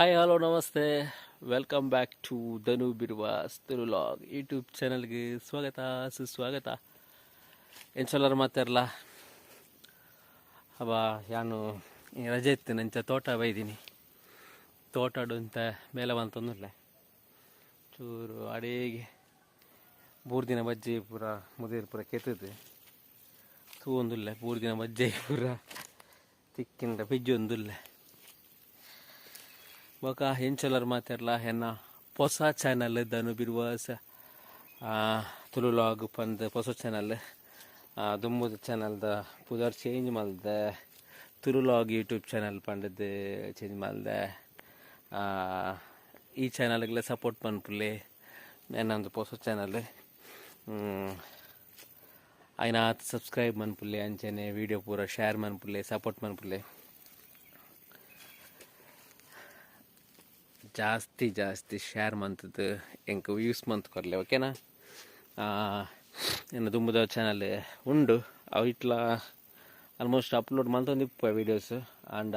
Hi hello ನಮಸ್ತೆ. Welcome back to Dhanu Biruva log YouTube ಚಾನಲ್ಗೆ ಸ್ವಾಗತ, ಸುಸ್ವಾಗತ. ಎಂಚಲ್ಲರ ಮಾತಾರಲ್ಲ ಅವ ಯಾನು ರಜೆ ಇತ್ತು, ನಂಚ ತೋಟ ಬೈದೀನಿ. ತೋಟ ಅಂತ ಮೇಲೆ ಬಂತಂದ್ರೆ ಚೂರು ಅಡೇಗೆ ಮೂರು ದಿನ ಬಜ್ಜಿ ಪೂರ ಮುದಿರು ಪೂರ ಕೆತ್ತಿದ್ದೆ ತೂ ಒಂದಿಲ್ಲ ಮೂರು ದಿನ ಬಜ್ಜಿ ಪೂರ, ತಿಕ್ಕಿಂದ ಬಿಜ್ಜಿ ಬೊಕ ಹೆಂಚಲರ್ ಮಾತೆರ್ಲ ಎನ್ನ ಹೊಸ ಚಾನಲ್ ದನು ಬಿರುವಾಸ. ತುಳುಲಾಗ್ ಪಂದ್ ಹೊಸ ಚಾನಲ್ ದುಂಬುದ ದ ಪುದರ್ ಚೇಂಜ್ ಮಲ್ದೆ ತುಳುಲಾಗ್ ಯೂಟ್ಯೂಬ್ ಚಾನಲ್ ಪಂಡದ ಚೇಂಜ್ ಮಲ್ದೆ ಈ ಚಾನಲ್ಗೆಲ್ಲ ಸಪೋರ್ಟ್ ಪನ್ಪುಲೆ ನನ್ನೊಂದು ಹೊಸ ಚಾನಲ್ ಆಯ್ನ ಸಬ್ಸ್ಕ್ರೈಬ್ ಮನ್ಪುಲ್ಲೆ ಅಂಚೆನೆ ವಿಡಿಯೋ ಪೂರ ಶೇರ್ ಮನ್ಪುಲ್ಲೆ ಸಪೋರ್ಟ್ ಮನ್ಪುಲ್ಲೆ. ಜಾಸ್ತಿ ಜಾಸ್ತಿ ಶೇರ್ ಮಂತದ್ದು ಎಂಕ ವ್ಯೂಸ್ ಮಂತ್ ಕೊರಲೆ ಓಕೆನಾ ಏನು ದುಂಬುದ ಚಾನಲ್ ಉಂಡು. ಅವು ಇಟ್ಲ ಆಲ್ಮೋಸ್ಟ್ ಅಪ್ಲೋಡ್ ಮಲ್ತೊಂದಿಪ್ಪ ವೀಡಿಯೋಸ್ ಆ್ಯಂಡ್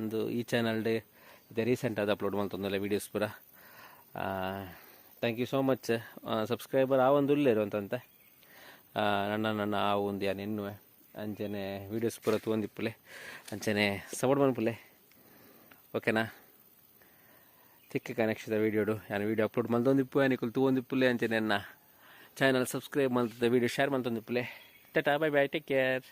ಒಂದು ಈ ಚಾನಲ್ ಡೇ ಇದೆ ರೀಸೆಂಟ್ ಅದು ಅಪ್ಲೋಡ್ ಮಲ್ತೊಂದಲ್ಲ ವೀಡಿಯೋಸ್ ಪೂರ. Thank you so much subscriber ಆ ಒಂದು ಉಳ್ಳೇರು ಅಂತಂತೆ. ನನ್ನ ನನ್ನ, ಆ ಒಂದು ಯಾನು ಎನ್ನುವೆ. ಅಂಚನೆ ವೀಡಿಯೋಸ್ ಪೂರ ತೊಗೊಂದಿಪ್ಪಲೆ ಅಂಚನೆ ಸಪೋರ್ಟ್ ಮನ್ಪುಲೆ ಓಕೆನಾ ತಿಕ್ಕ ಕನೆಕ್ಷದ ವೀಡಿಯೋಡು ಯಾನು ವೀಡಿಯೋ ಅಪ್ಲೋಡ್ ಮಲ್ತೊಂದಿಪ್ಪು ಅನಿಕುಲ್ ತೂವೊಂದಿಪ್ಪುಲೆ ಅಂಚೆ ನನ್ನ ಚಾನಲ್ ಸಬ್ಸ್ಕ್ರೈಬ್ ಮಲ್ತದ video share ಮಲ್ತೊಂದಿಪ್ಪುಲೆ tata bye bye take care